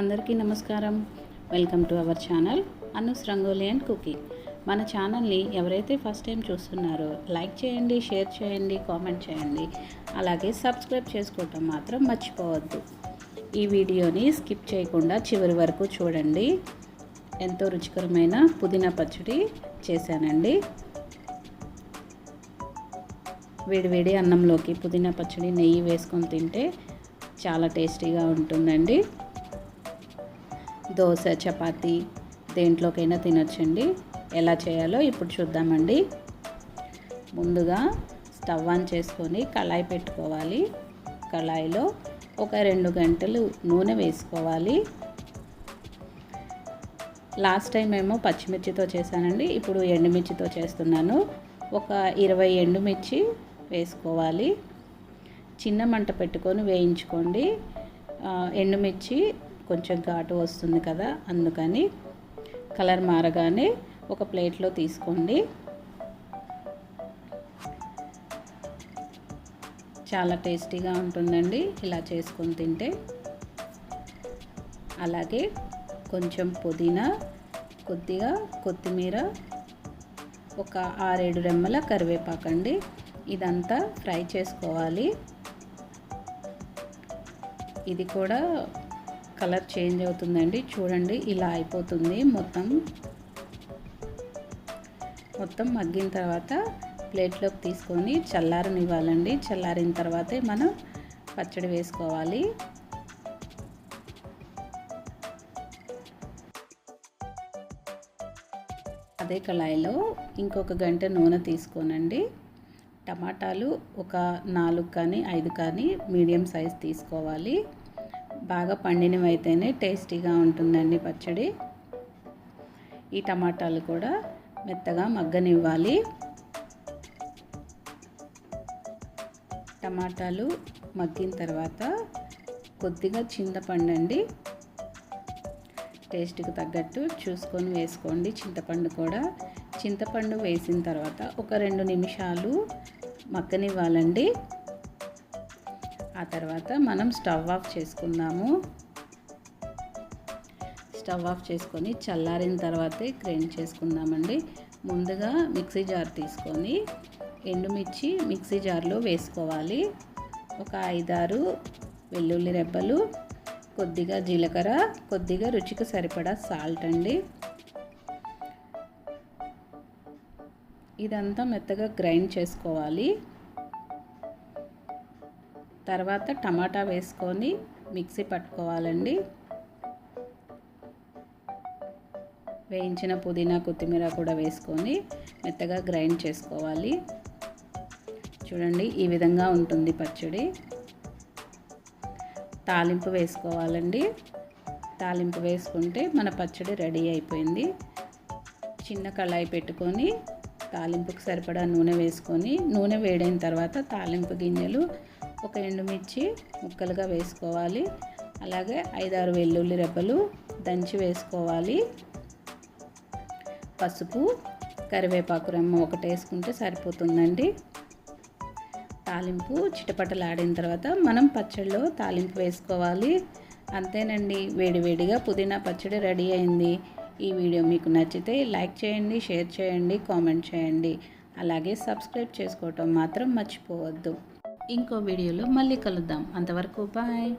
అందరికీ నమస్కారం. Welcome to our channel Anu's rangoli and cooking మన ఛానల్ని ఎవరైతే ఫస్ట్ టైం చూస్తున్నారో లైక్ చేయండి షేర్ చేయండి కామెంట్ చేయండి. అలాగే సబ్స్క్రైబ్ చేసుకోవటం మాత్రం మర్చిపోవద్దు. ఈ వీడియోని స్కిప్ చేయకుండా చివరి వరకు చూడండి. ఎంతో రుచికరమైన పుదీనా పచ్చడి చేశానండి. వేడివేడి అన్నంలోకి పుదీనా పచ్చడి నెయ్యి వేసుకొని తింటే చాలా టేస్టీగా ఉంటుందండి. దోశ చపాతి దేంట్లోకైనా తినొచ్చండి. ఎలా చేయాలో ఇప్పుడు చూద్దామండి. ముందుగా స్టవ్ ఆన్ చేసుకొని కళాయి పెట్టుకోవాలి. కళాయిలో ఒక రెండు గంటలు నూనె వేసుకోవాలి. లాస్ట్ టైం ఏమో పచ్చిమిర్చితో చేశానండి. ఇప్పుడు ఎండుమిర్చితో చేస్తున్నాను. ఒక ఇరవై ఎండుమిర్చి వేసుకోవాలి. చిన్న మంట పెట్టుకొని వేయించుకోండి. ఎండుమిర్చి కొంచెం ఘాటు వస్తుంది కదా అందుకని కలర్ మారగానే ఒక ప్లేట్లో తీసుకోండి. చాలా టేస్టీగా ఉంటుందండి ఇలా చేసుకొని తింటే. అలాగే కొంచెం పుదీనా కొద్దిగా కొత్తిమీర ఒక ఆరేడు రెమ్మల కరివేపాకండి ఇదంతా ఫ్రై చేసుకోవాలి. ఇది కూడా కలర్ చేంజ్ అవుతుందండి. చూడండి ఇలా అయిపోతుంది మొత్తం. మొత్తం మగ్గిన తర్వాత ప్లేట్లోకి తీసుకొని చల్లారనివ్వాలండి. చల్లారిన తర్వాతే మనం పచ్చడి వేసుకోవాలి. అదే కళాయిలో ఇంకొక గంట నూనె తీసుకోనండి. టమాటాలు ఒక నాలుగు కానీ ఐదు కానీ మీడియం సైజ్ తీసుకోవాలి. బాగా పండినవి అయితేనే టేస్టీగా ఉంటుందండి పచ్చడి. ఈ టమాటాలు కూడా మెత్తగా మగ్గనివ్వాలి. టమాటాలు మగ్గిన తర్వాత కొద్దిగా చింతపండు అండి టేస్ట్కి తగ్గట్టు చూసుకొని వేసుకోండి చింతపండు కూడా. చింతపండు వేసిన తర్వాత ఒక రెండు నిమిషాలు మగ్గనివ్వాలండి. ఆ తర్వాత మనం స్టవ్ ఆఫ్ చేసుకుందాము. స్టవ్ ఆఫ్ చేసుకొని చల్లారిన తర్వాతే గ్రైండ్ చేసుకుందామండి. ముందుగా మిక్సీ జార్ తీసుకొని ఎండుమిర్చి మిక్సీ జార్లో వేసుకోవాలి. ఒక ఐదారు వెల్లుల్లి రెబ్బలు కొద్దిగా జీలకర్ర కొద్దిగా రుచికి సరిపడా సాల్ట్ అండి. ఇదంతా మెత్తగా గ్రైండ్ చేసుకోవాలి. తర్వాత టమాటా వేసుకొని మిక్సీ పట్టుకోవాలండి. వేయించిన పుదీనా కొత్తిమీర కూడా వేసుకొని మెత్తగా గ్రైండ్ చేసుకోవాలి. చూడండి ఈ విధంగా ఉంటుంది పచ్చడి. తాలింపు వేసుకోవాలండి. తాలింపు వేసుకుంటే మన పచ్చడి రెడీ అయిపోయింది. చిన్న కళాయి పెట్టుకొని తాలింపుకి సరిపడా నూనె వేసుకొని నూనె వేడైన తర్వాత తాలింపు గింజలు ఒక ఎండుమిర్చి ముక్కలుగా వేసుకోవాలి. అలాగే ఐదారు వెల్లుల్లి రెబ్బలు దంచి వేసుకోవాలి. పసుపు కరివేపాకు రెమ్మ ఒకటి వేసుకుంటే సరిపోతుందండి. తాలింపు చిటపటలాడిన తర్వాత మనం పచ్చడిలో తాలింపు వేసుకోవాలి. అంతేనండి వేడివేడిగా పుదీనా పచ్చడి రెడీ అయింది. ఈ వీడియో మీకు నచ్చితే లైక్ చేయండి షేర్ చేయండి కామెంట్ చేయండి. అలాగే సబ్స్క్రైబ్ చేసుకోవటం మాత్రం మర్చిపోవద్దు. ఇంకో వీడియోలో మళ్ళీ కలుద్దాం. అంతవరకు బాయ్.